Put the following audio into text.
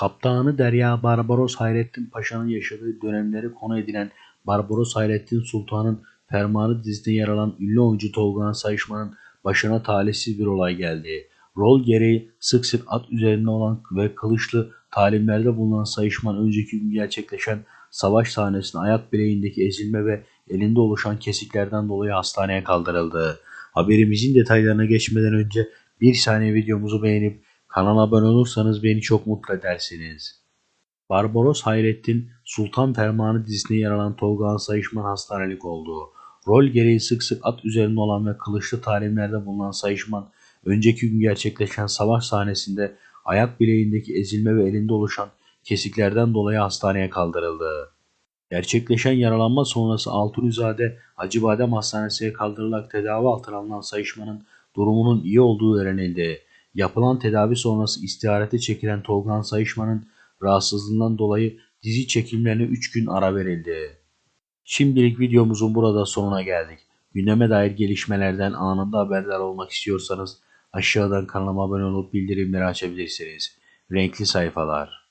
Kaptanı Derya Barbaros Hayrettin Paşa'nın yaşadığı dönemleri konu edilen Barbaros Hayrettin Sultan'ın fermanı dizisinde yer alan ünlü oyuncu Tolga Sayışman'ın başına talihsiz bir olay geldi. Rol gereği sık sık at üzerinde olan ve kılıçlı talimlerde bulunan Sayışman önceki gün gerçekleşen savaş sahnesinde ayak bileğindeki ezilme ve elinde oluşan kesiklerden dolayı hastaneye kaldırıldı. Haberimizin detaylarına geçmeden önce bir saniye videomuzu beğenip kanala abone olursanız beni çok mutlu edersiniz. Barbaros Hayrettin Sultan Fermanı dizisinde yer alan Tolga Sayışman hastanelik oldu. Rol gereği sık sık at üzerinde olan ve kılıçlı talimlerde bulunan Sayışman, önceki gün gerçekleşen savaş sahnesinde ayak bileğindeki ezilme ve elinde oluşan kesiklerden dolayı hastaneye kaldırıldı. Gerçekleşen yaralanma sonrası Altunizade Acıbadem Hastanesi'ne kaldırılarak tedavi altına alınan Sayışman'ın durumunun iyi olduğu öğrenildi. Yapılan tedavi sonrası istiharete çekilen Tolgan Sayışman'ın rahatsızlığından dolayı dizi çekimlerine 3 gün ara verildi. Şimdilik videomuzun burada sonuna geldik. Gündeme dair gelişmelerden anında haberdar olmak istiyorsanız aşağıdan kanalıma abone olup bildirimleri açabilirsiniz. Renkli sayfalar.